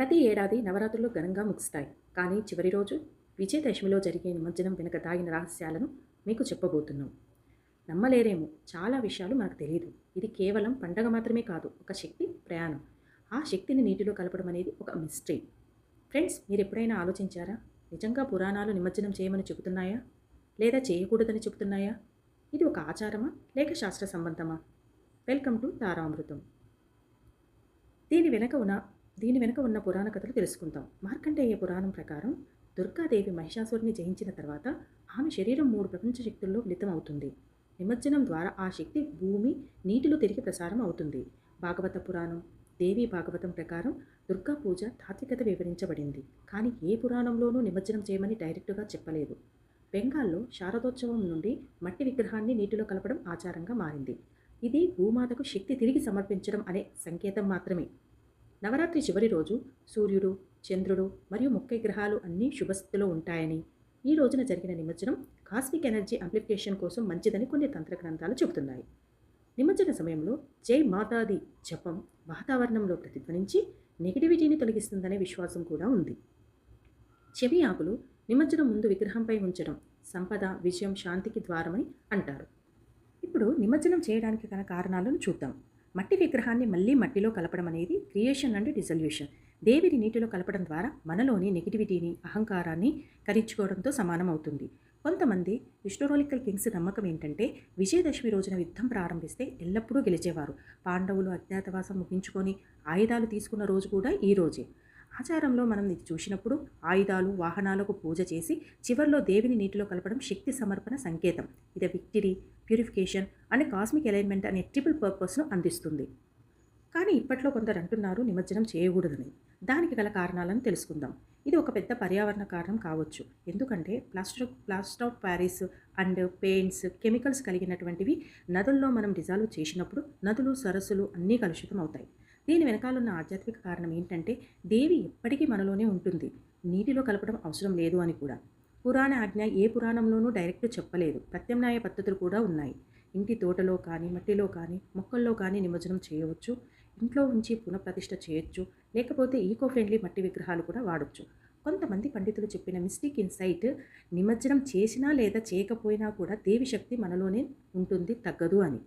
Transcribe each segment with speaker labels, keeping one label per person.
Speaker 1: ప్రతి ఏడాది నవరాత్రులు ఘనంగా ముగుస్తాయి. కానీ చివరి రోజు విజయదశమిలో జరిగే నిమజ్జనం వెనుక దాగిన రహస్యాలను మీకు చెప్పబోతున్నాం. నమ్మలేరేమో చాలా విషయాలు మనకు తెలియదు ఇది కేవలం పండగ మాత్రమే కాదు ఒక శక్తి ప్రయాణం. ఆ శక్తిని నీటిలో కలపడం అనేది ఒక మిస్టరీ ఫ్రెండ్స్ మీరు ఎప్పుడైనా ఆలోచించారా? నిజంగా పురాణాలు నిమజ్జనం చేయమని చెబుతున్నాయా? లేదా చేయకూడదని చెబుతున్నాయా? ఇది ఒక ఆచారమా? లేక శాస్త్ర సంబంధమా? Welcome to Taramrutham. దీని వెనక ఉన్న దీని వెనుక ఉన్న పురాణ కథలు తెలుసుకుందాం. మార్కండేయ పురాణం ప్రకారం దుర్గాదేవి మహిషాసురుని జయించిన తర్వాత ఆమె శరీరం మూడు ప్రపంచ శక్తుల్లో మిళితం అవుతుంది నిమజ్జనం ద్వారా ఆ శక్తి భూమి నీటిలో తిరిగి ప్రసారం అవుతుంది. భాగవత పురాణం దేవి భాగవతం ప్రకారం దుర్గా పూజ తాత్వికత వివరించబడింది. కానీ ఏ పురాణంలోనూ నిమజ్జనం చేయమని డైరెక్టుగా చెప్పలేదు. బెంగాల్లో శారదోత్సవం నుండి మట్టి విగ్రహాన్ని నీటిలో కలపడం ఆచారంగా మారింది. ఇది భూమాతకు శక్తి తిరిగి సమర్పించడం అనే సంకేతం మాత్రమే. నవరాత్రి చివరి రోజు సూర్యుడు చంద్రుడు మరియు ముఖ్య గ్రహాలు అన్నీ శుభస్థితిలో ఉంటాయని. ఈ రోజున జరిగిన నిమజ్జనం కాస్మిక్ ఎనర్జీ అంప్లిఫికేషన్ కోసం మంచిదని కొన్ని తంత్ర గ్రంథాలు చెబుతున్నాయి. నిమజ్జన సమయంలో జై మాతాది జపం వాతావరణంలో ప్రతిధ్వనించి నెగిటివిటీని తొలగిస్తుందనే విశ్వాసం కూడా ఉంది. చెవి ఆకులు నిమజ్జనం ముందు విగ్రహంపై ఉంచడం సంపద విజయం శాంతికి ద్వారమని అంటారు. ఇప్పుడు నిమజ్జనం చేయడానికి గల కారణాలను చూద్దాం. మట్టి విగ్రహాన్ని మళ్ళీ మట్టిలో కలపడం అనేది క్రియేషన్ అండ్ డిజల్యూషన్. దేవిని నీటిలో కలపడం ద్వారా మనలోని నెగిటివిటీని అహంకారాన్ని కరించుకోవడంతో సమానమవుతుంది కొంతమంది హిస్టోరాలికల్ కింగ్స్ నమ్మకం ఏంటంటే విజయదశమి రోజున యుద్ధం ప్రారంభిస్తే ఎల్లప్పుడూ గెలిచేవారు. పాండవులు అజ్ఞాతవాసం ముగించుకొని ఆయుధాలు తీసుకున్న రోజు కూడా ఈ రోజే. ఆచారంలో మనం ఇది చూసినప్పుడు ఆయుధాలు వాహనాలకు పూజ చేసి చివర్లో దేవిని నీటిలో కలపడం శక్తి సమర్పణ సంకేతం. ఇది victory purification and cosmic alignment అనే ట్రిపుల్ పర్పస్ను అందిస్తుంది. కానీ ఇప్పట్లో కొందరు అంటున్నారు నిమజ్జనం చేయకూడదని. దానికి గల కారణాలను తెలుసుకుందాం. ఇది ఒక పెద్ద పర్యావరణ కారణం కావచ్చు. ఎందుకంటే plaster plaster of Paris and paints chemicals కలిగినటువంటివి నదుల్లో మనం డిజాల్వ్ చేసినప్పుడు నదులు సరస్సులు అన్నీ కలుషితం అవుతాయి దీని వెనకాలన్న ఆధ్యాత్మిక కారణం ఏంటంటే దేవి ఎప్పటికీ మనలోనే ఉంటుంది. నీటిలో కలపడం అవసరం లేదు అని కూడా. పురాణ ఆజ్ఞ ఏ పురాణంలోనూ డైరెక్ట్ చెప్పలేదు. ప్రత్యామ్నాయ పద్ధతులు కూడా ఉన్నాయి. ఇంటి తోటలో కానీ మట్టిలో కానీ మొక్కల్లో కానీ నిమజ్జనం చేయవచ్చు. ఇంట్లో ఉంచి పునఃప్రతిష్ఠ చేయొచ్చు. లేకపోతే ఈకో ఫ్రెండ్లీ మట్టి విగ్రహాలు కూడా వాడొచ్చు. కొంతమంది పండితులు చెప్పిన మిస్టేక్ ఇన్సైట్ నిమజ్జనం చేసినా లేదా చేయకపోయినా కూడా దేవి శక్తి మనలోనే ఉంటుంది తగ్గదు అని.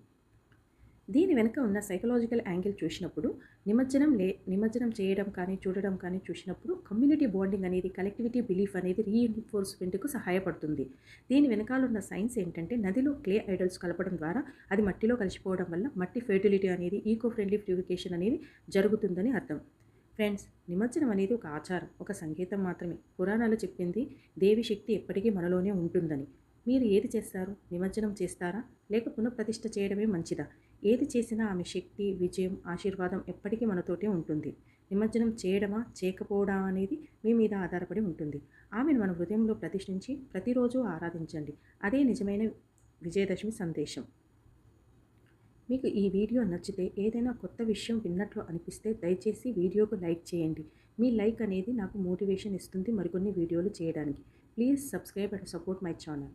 Speaker 1: దీని వెనుక ఉన్న సైకలాజికల్ యాంగిల్ చూసినప్పుడు నిమజ్జనం లే నిమజ్జనం చేయడం కానీ చూడడం కానీ చూసినప్పుడు కమ్యూనిటీ బాండింగ్ అనేది కలెక్టివిటీ బిలీఫ్ అనేది రీఎన్ఫోర్స్మెంట్కు సహాయపడుతుంది. దీని వెనకాల ఉన్న సైన్స్ ఏంటంటే నదిలో క్లే ఐడల్స్ కలపడం ద్వారా అది మట్టిలో కలిసిపోవడం వల్ల మట్టి ఫెర్టిలిటీ అనేది ఈకో ఫ్రెండ్లీ ప్యూరిఫికేషన్ అనేది జరుగుతుందని అర్థం. ఫ్రెండ్స్ నిమజ్జనం అనేది ఒక ఆచారం ఒక సంకేతం మాత్రమే. పురాణాలు చెప్పింది దేవి శక్తి ఎప్పటికీ మనలోనే ఉంటుందని. మీరు ఏది చేస్తారు? నిమజ్జనం చేస్తారా? లేక పునఃప్రతిష్ఠ చేయడమే మంచిదా? ఏది చేసినా ఆమె శక్తి విజయం ఆశీర్వాదం ఎప్పటికీ మనతోటే ఉంటుంది. నిమజ్జనం చేయడమా చేయకపోవడా అనేది మీ మీద ఆధారపడి ఉంటుంది. ఆమెను మన హృదయంలో ప్రతిష్ఠించి ప్రతిరోజు ఆరాధించండి. అదే నిజమైన విజయదశమి సందేశం. మీకు ఈ వీడియో నచ్చితే ఏదైనా కొత్త విషయం విన్నట్లు అనిపిస్తే దయచేసి వీడియోకు లైక్ చేయండి. మీ లైక్ అనేది నాకు మోటివేషన్ ఇస్తుంది మరికొన్ని వీడియోలు చేయడానికి. Please subscribe and support my channel.